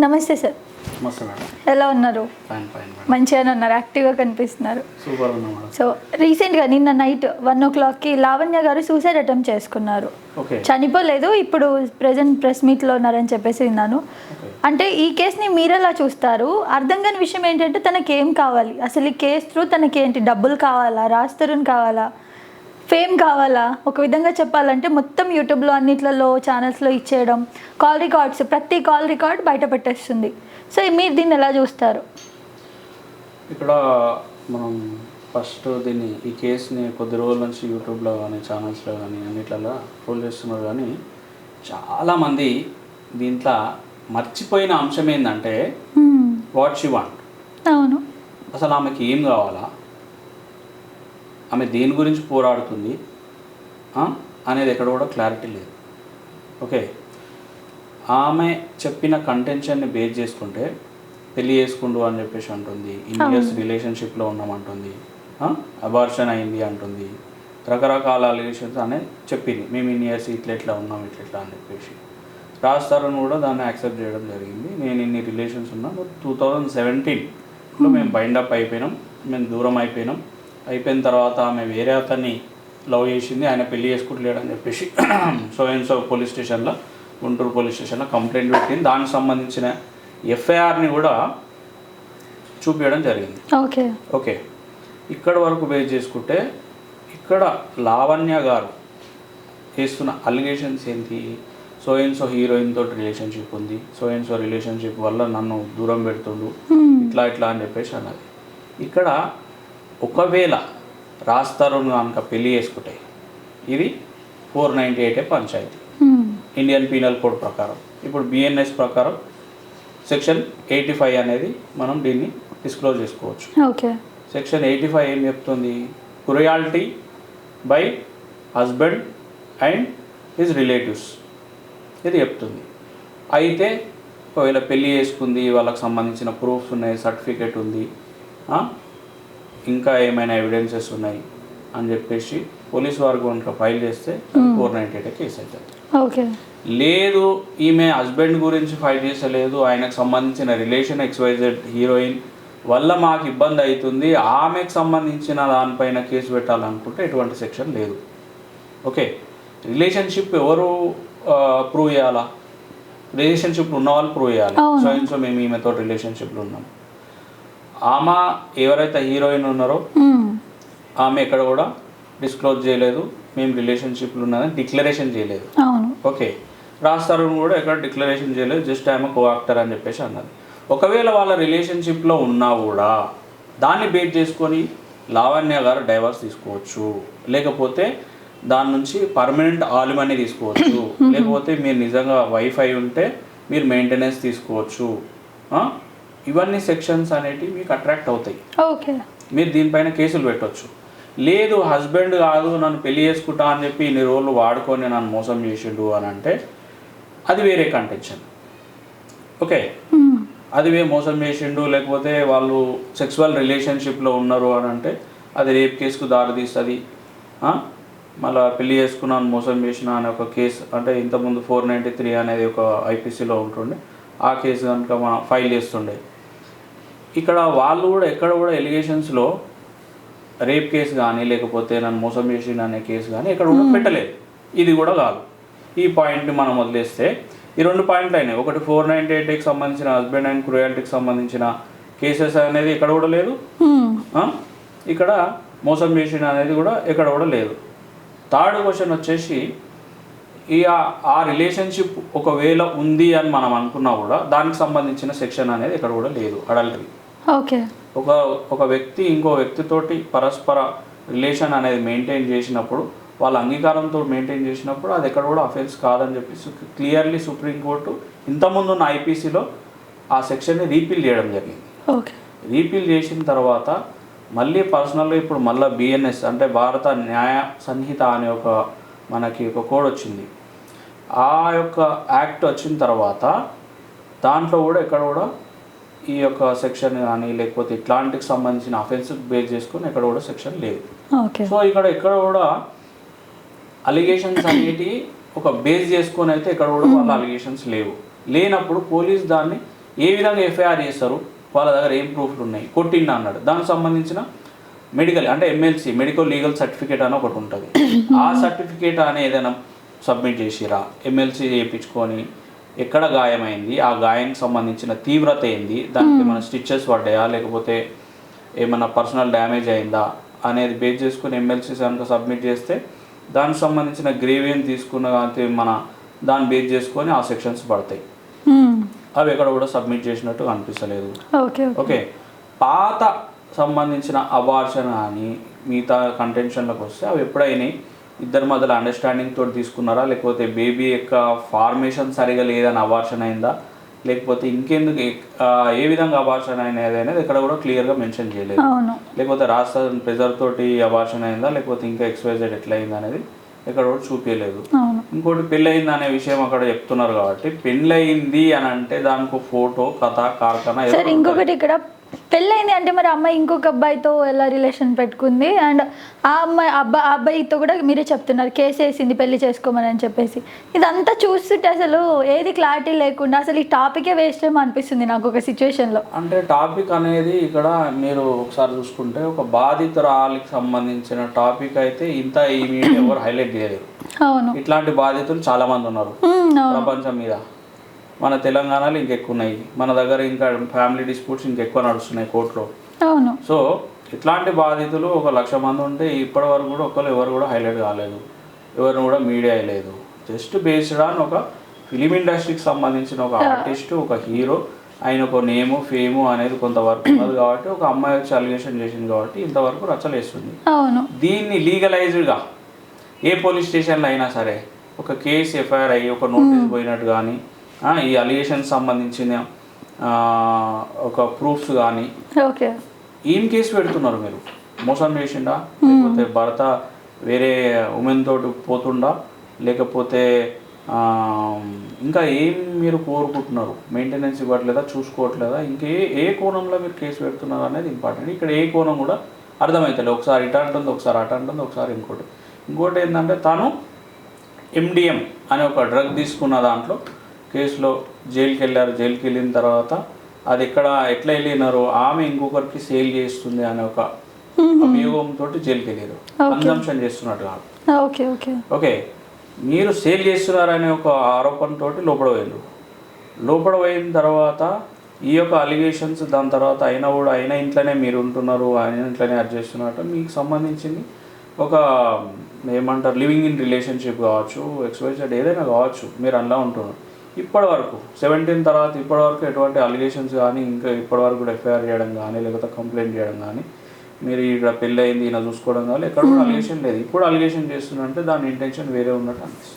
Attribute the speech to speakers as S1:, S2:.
S1: నమస్తే సార్. ఎలా ఉన్నారు? మంచిగానే ఉన్నారు యాక్టివ్గా కనిపిస్తున్నారు. సో రీసెంట్గా నిన్న నైట్ వన్ ఓ క్లాక్కి లావణ్య గారు సూసైడ్ అటెంప్ట్ చేసుకున్నారు. చనిపోలేదు ఇప్పుడు ప్రజెంట్ ప్రెస్ మీట్లో ఉన్నారని చెప్పేసి విన్నాను. అంటే ఈ కేసుని మీరెలా చూస్తారు? అర్థం కాని విషయం ఏంటంటే తనకి ఏం కావాలి? అసలు ఈ కేసు త్రూ తనకి ఏంటి డబ్బులు కావాలా? రాస్తరుని కావాలా? ఫేమ్ కావాలా? ఒక విధంగా చెప్పాలంటే మొత్తం యూట్యూబ్లో అన్నిట్లలో ఛానల్స్లో ఇచ్చేయడం కాల్ రికార్డ్స్ ప్రతి కాల్ రికార్డ్ బయట పెట్టేస్తుంది. సో మీరు దీన్ని ఎలా చూస్తారు?
S2: ఇక్కడ మనం ఫస్ట్ దీన్ని ఈ కేసుని కొద్ది రోజుల నుంచి యూట్యూబ్లో కానీ ఛానల్స్లో కానీ అన్నిట్లలో ట్రోల్ చేస్తున్నారు. కానీ చాలామంది దీంట్లో మర్చిపోయిన అంశం ఏంటంటే. What she want.
S1: అవును.
S2: అసలు ఆమెకి ఏం కావాలా? ఆమె దేని గురించి పోరాడుతుంది? అనేది ఎక్కడ కూడా క్లారిటీ లేదు. ఓకే? ఆమె చెప్పిన కంటెన్షన్ని బేస్ చేసుకుంటే పెళ్ళి చేసుకుండు అని చెప్పేసి అంటుంది ఇన్ ఇయర్స్ రిలేషన్షిప్లో ఉన్నామంటుంది అబార్షన్ అయింది అంటుంది రకరకాల అలిగేషన్స్ అనేది చెప్పింది. మేము ఇన్ని ఇయర్స్ ఇట్లా ఇట్లా ఉన్నాం ఇట్లా ఇట్లా అని చెప్పేసి. రాస్తారని కూడా దాన్ని యాక్సెప్ట్ చేయడం జరిగింది. నేను ఇన్ని రిలేషన్స్ ఉన్నా టూ థౌజండ్ సెవెంటీన్లో మేము బైండప్ అయిపోయినాం మేము దూరం అయిపోయినాం. అయిపోయిన తర్వాత ఆమె వేరే అతన్ని లవ్ చేసింది ఆయన పెళ్ళి చేసుకుంటలేడు అని చెప్పేసి సో అండ్ సో పోలీస్ స్టేషన్లో గుంటూరు పోలీస్ స్టేషన్లో కంప్లైంట్ పెట్టింది. దానికి సంబంధించిన ఎఫ్ఐఆర్ని కూడా చూపించడం జరిగింది.
S1: ఓకే.
S2: ఓకే. ఇక్కడ వరకు బేస్ చేసుకుంటే ఇక్కడ లావణ్య గారు చేస్తున్న అలిగేషన్స్ ఏంటి? సో అండ్ సో హీరోయిన్ తోటి రిలేషన్షిప్ ఉంది. సో అండ్ సో రిలేషన్షిప్ వల్ల నన్ను దూరం పెడుతుండు. ఇట్లా ఇట్లా అని చెప్పేసి అన్నది. ఇక్కడ ఒకవేళ రాస్తారు కనుక పెళ్ళి చేసుకుంటే ఇది ఫోర్ నైంటీ ఎయిటే పంచాయతీ. ఇండియన్ పీనల్ కోడ్ ప్రకారం. ఇప్పుడు బిఎన్ఎస్ ప్రకారం సెక్షన్ ఎయిటీ ఫైవ్ అనేది మనం దీన్ని డిస్క్లోజ్ చేసుకోవచ్చు.
S1: ఓకే.
S2: సెక్షన్ ఎయిటీ ఫైవ్ ఏం చెప్తుంది? Cruelty by husband and his relatives. ఇది చెప్తుంది. అయితే ఒకవేళ పెళ్ళి చేసుకుంది వాళ్ళకి సంబంధించిన ప్రూఫ్స్ ఉన్నాయి సర్టిఫికేట్ ఉంది? ఇంకా ఏమైనా ఎవిడెన్సెస్ ఉన్నాయి అని చెప్పేసి పోలీస్ వారు కనుక ఫైల్ చేస్తే ఫోర్ నైంటీ ఎయిట్ కేసు అవుతుంది
S1: ఓకే.
S2: లేదు ఈమె హస్బెండ్ గురించి ఫైట్ చేసలేదు ఆయనకు సంబంధించిన రిలేషన్ ఎక్స్వైజెడ్ హీరోయిన్ వల్ల మాకు ఇబ్బంది అవుతుంది ఆమెకు సంబంధించిన దానిపైన కేసు పెట్టాలనుకుంటే ఎటువంటి సెక్షన్ లేదు. ఓకే. రిలేషన్షిప్ ఎవరు ప్రూవ్ చేయాలా? రిలేషన్షిప్ ఉన్న వాళ్ళు ప్రూవ్ చేయాలి. సో సో మేము ఈమెతో రిలేషన్షిప్లో ఉన్నాం. ఆమె ఎవరైతే హీరోయిన్ ఉన్నారో. ఆమె ఎక్కడ కూడా డిస్క్లోజ్ చేయలేదు. మేము రిలేషన్షిప్లో ఉన్నదని డిక్లరేషన్ చేయలేదు. ఓకే. రాస్తారు కూడా ఎక్కడ డిక్లరేషన్ చేయలేదు. జస్ట్ ఐఎమ్ కో యాక్టర్ అని చెప్పేసి అన్నది. ఒకవేళ వాళ్ళ రిలేషన్షిప్లో ఉన్నా కూడా దాన్ని బేట్ చేసుకొని లావణ్య గారు డైవర్స్ తీసుకోవచ్చు. లేకపోతే దాని నుంచి పర్మనెంట్ ఆలిమనీ తీసుకోవచ్చు. లేకపోతే మీరు నిజంగా వైఫై ఉంటే మీరు మెయింటెనెన్స్ తీసుకోవచ్చు? ఇవన్నీ సెక్షన్స్ అనేటివి మీకు అట్రాక్ట్ అవుతాయి.
S1: ఓకే.
S2: మీరు దీనిపైన కేసులు పెట్టొచ్చు. లేదు హస్బెండ్ కాదు నన్ను పెళ్ళి చేసుకుంటా అని చెప్పి ఇన్ని రోజులు వాడుకొని నన్ను మోసం చేసిండు అని అంటే అది వేరే కంటెన్షన్ ఓకే. అది వే మోసం చేసిండు లేకపోతే వాళ్ళు సెక్సువల్ రిలేషన్షిప్లో ఉన్నారు అని అంటే అది రేప్ కేసుకు దారితీస్తుంది? మళ్ళా పెళ్ళి చేసుకున్నాను మోసం చేసిన అనే ఒక కేసు అంటే ఇంతకుముందు ఫోర్ నైంటీ త్రీ అనేది ఒక ఐపీసీలో ఉంటుండే ఆ కేసు కనుక మనం ఫైల్ చేస్తుండే. ఇక్కడ వాళ్ళు కూడా ఎక్కడ కూడా ఎలిగేషన్స్లో రేప్ కేసు కానీ లేకపోతే నన్ను మోసం చేసిండు అనే కేసు కానీ ఎక్కడ కూడా పెట్టలేదు. ఇది కూడా కాదు. ఈ పాయింట్ని మనం వదిలేస్తే ఈ రెండు పాయింట్లు అయినాయి. ఒకటి ఫోర్ నైంటీ ఎయిట్కి సంబంధించిన హస్బెండ్ అండ్ క్రూయాలిటీకి సంబంధించిన కేసెస్ అనేది ఎక్కడ కూడా లేదు.
S1: Hmm.
S2: ఇక్కడ మోసం చేసిన అనేది కూడా ఎక్కడ కూడా లేదు. థర్డ్ క్వశ్చన్ వచ్చేసి ఈ ఆ- ఆ రిలేషన్షిప్ ఒకవేళ ఉంది అని మనం అనుకున్నా కూడా దానికి సంబంధించిన సెక్షన్ అనేది ఎక్కడ కూడా లేదు అడల్టరీ
S1: ఓకే.
S2: ఒక ఒక వ్యక్తి ఇంకో వ్యక్తితోటి పరస్పర రిలేషన్ అనేది మెయింటైన్ చేసినప్పుడు వాళ్ళ అంగీకారంతో మెయింటైన్ చేసినప్పుడు అది ఎక్కడ కూడా అఫెన్స్ కాదని చెప్పి క్లియర్లీ సుప్రీంకోర్టు ఇంతకుముందు ఉన్న ఐపీసీలో ఆ సెక్షన్ని రీపీల్ చేయడం జరిగింది.
S1: ఓకే.
S2: రీపీల్ చేసిన తర్వాత మళ్ళీ పర్సనల్గా ఇప్పుడు మళ్ళీ బిఎన్ఎస్ అంటే భారత న్యాయ సంహిత అనే ఒక మనకి ఒక కోడ్ వచ్చింది. ఆ యొక్క యాక్ట్ వచ్చిన తర్వాత దాంట్లో కూడా ఎక్కడ కూడా ఈ యొక్క సెక్షన్ కానీ లేకపోతే ఇట్లాంటికి సంబంధించిన అఫెన్స్ బేస్ చేసుకొని ఎక్కడ కూడా సెక్షన్ లేదు. సో ఇక్కడ ఎక్కడ కూడా అలిగేషన్స్ అనేటి ఒక బేస్ చేసుకొని అయితే ఇక్కడ కూడా వాళ్ళ అలిగేషన్స్ లేవు. లేనప్పుడు పోలీస్ దాన్ని ఏ విధంగా ఎఫ్ఐఆర్ చేస్తారు వాళ్ళ దగ్గర ఏం ప్రూఫ్లు ఉన్నాయి? కొట్టిండ అన్నాడు. దానికి సంబంధించిన మెడికల్ అంటే ఎంఎల్సి మెడికల్ లీగల్ సర్టిఫికేట్ అని ఒకటి ఉంటుంది. ఆ సర్టిఫికేట్ అని ఏదైనా సబ్మిట్ చేసిరా? ఎమ్మెల్సీ చేయించుకొని ఎక్కడ గాయమైంది ఆ గాయానికి సంబంధించిన తీవ్రత ఏంది దానికి ఏమైనా స్టిచ్చెస్ పడ్డాయా లేకపోతే ఏమైనా పర్సనల్ డ్యామేజ్ అయిందా అనేది బేస్ చేసుకుని ఎమ్మెల్సీ కనుక సబ్మిట్ చేస్తే దానికి సంబంధించిన గ్రేవియన్ తీసుకున్న కానీ మన దాన్ని బేస్ చేసుకొని ఆ సెక్షన్స్ పడతాయి.
S1: మ్మ్.
S2: అవి ఎక్కడ కూడా సబ్మిట్ చేసినట్టు అనిపిస్తలేదు
S1: ఓకే
S2: పాత సంబంధించిన అబార్షన్ కానీ మిగతా కంటెన్షన్లకు వస్తే అవి ఎప్పుడైనా ఇద్దరి మధ్యలో అండర్స్టాండింగ్ తోటి తీసుకున్నారా? లేకపోతే బేబీ యొక్క ఫార్మేషన్ సరిగా లేదని అబార్షన్ అయిందా? లేకపోతే ఇంకెందుకు ఏ విధంగా అబార్షన్ అనేది అనేది ఇక్కడ కూడా క్లియర్గా మెన్షన్ చేయలేదు. లేకపోతే రాష్ట్ర ప్రెజర్ తోటి అబార్షన్ అయిందా? లేకపోతే ఇంకా ఎక్స్వైజెడ్ ఎట్లా అయిందా అనేది ఇక్కడ కూడా చూపించలేదు. ఇంకోటి పెళ్ళయింది అనే విషయం అక్కడ చెప్తున్నారు కాబట్టి పెళ్ళయింది అని అంటే దానికి ఫోటో కథ కార్ఖానా
S1: ఇంకొకటి ఇక్కడ పెళ్ళైంది అంటే మరి అమ్మాయి ఇంకొక అబ్బాయితో ఎలా రిలేషన్ పెట్టుకుంది? అండ్ ఆ అమ్మాయి అబ్బా ఆ అబ్బాయితో కూడా మీరే చెప్తున్నారు కేసు వేసింది పెళ్ళి చేసుకోమని అని చెప్పేసి. ఇదంతా చూస్తుంటే అసలు ఏది క్లారిటీ లేకుండా అసలు ఈ టాపికే వేస్ట్ ఏమో అనిపిస్తుంది నాకు ఒక సిచ్యువేషన్లో.
S2: అంటే టాపిక్ అనేది ఇక్కడ మీరు ఒకసారి చూసుకుంటే ఒక బాధితురాలికి సంబంధించిన టాపిక్ అయితే ఇంత ఈ మీడియా ఎవరు హైలైట్ చేయలేరు
S1: అవును.
S2: ఇట్లాంటి బాధితులు చాలా మంది ఉన్నారు ప్రపంచం మీద. మన తెలంగాణలో ఇంకెక్కువ ఉన్నాయి మన దగ్గర ఇంకా ఫ్యామిలీ డిస్ప్యూట్స్ ఇంకెక్కువ నడుస్తున్నాయి కోర్టులో.
S1: అవును.
S2: సో ఇట్లాంటి బాధితులు ఒక లక్ష మంది ఉంటే ఇప్పటి వరకు కూడా ఒకరు ఎవరు కూడా హైలైట్ కాలేదు. ఎవరిని కూడా మీడియా వేయలేదు. జస్ట్ బేస్డ్ ఆన్ ఒక ఫిలిం ఇండస్ట్రీకి సంబంధించిన ఒక ఆర్టిస్ట్ ఒక హీరో ఆయన ఒక నేము ఫేము అనేది కొంతవరకు ఉన్నది కాబట్టి ఒక అమ్మాయి వచ్చి అలిగేషన్ చేసింది కాబట్టి ఇంతవరకు రచ్చలేస్తుంది.
S1: అవును.
S2: దీన్ని లీగలైజ్డ్గా ఏ పోలీస్ స్టేషన్లో అయినా సరే ఒక కేసు ఎఫ్ఐఆర్ అయ్యి ఒక నోటీస్ పోయినట్టు కానీ ఈ అలిగేషన్ సంబంధించిన ఒక ప్రూఫ్స్ కానీ
S1: ఓకే.
S2: ఏం కేసు పెడుతున్నారు మీరు? మోసం చేసిండా? లేకపోతే భర్త వేరే ఉమెన్ తోటి పోతుండా? లేకపోతే ఇంకా ఏం మీరు కోరుకుంటున్నారు? మెయింటెనెన్స్ ఇవ్వట్లేదా? చూసుకోవట్లేదా? ఇంకే ఏ కోణంలో మీరు కేసు పెడుతున్నారు అనేది ఇంపార్టెంట్ ఇక్కడ ఏ కోణం కూడా అర్థమవుతుంది ఒకసారి ఇటు అంటుంది ఒకసారి అటు అంటుంది ఒకసారి ఇంకోటి. ఇంకోటి ఏంటంటే తను ఎండిఎం అనే ఒక డ్రగ్ తీసుకున్న దాంట్లో కేసులో జైలుకి వెళ్ళారు జైలుకి వెళ్ళిన తర్వాత అది ఎక్కడ ఎట్లా వెళ్ళినారో? ఆమె ఇంకొకరికి సేల్ చేస్తుంది అనే ఒక అభియోగంతో జైలుకి వెళ్ళారు కన్జంప్షన్ చేస్తున్నట్టు కాదు.
S1: Okay okay.
S2: ఓకే. మీరు సేల్ చేస్తున్నారనే ఒక ఆరోపణతో లోపల పోయిండ్రు. లోపల పోయిన తర్వాత ఈ యొక్క అలిగేషన్స్ దాని తర్వాత అయినా కూడా అయినా ఇంట్లోనే మీరు ఉంటున్నారు ఆయన ఇంట్లోనే అది చేస్తున్నట్టు మీకు సంబంధించింది ఒక ఏమంటారు లివింగ్ ఇన్ రిలేషన్షిప్ కావచ్చు ఎక్స్వైజెడ్ ఏదైనా కావచ్చు మీరు అలా ఉంటున్నారు. ఇప్పటి వరకు సెవెంటీన్ తర్వాత ఇప్పటి వరకు ఎటువంటి అలిగేషన్స్ కానీ ఇంకా ఇప్పటి వరకు కూడా ఎఫ్ఐఆర్ చేయడం కానీ లేకపోతే కంప్లైంట్ చేయడం కానీ మీరు ఇక్కడ పెళ్ళి అయింది ఈయన చూసుకోవడం కానీ ఎక్కడ కూడా అలిగేషన్ లేదు. ఇప్పుడు అలిగేషన్ చేస్తున్నంటే దాని ఇంటెన్షన్ వేరే ఉన్నట్టు అనిపిస్తుంది.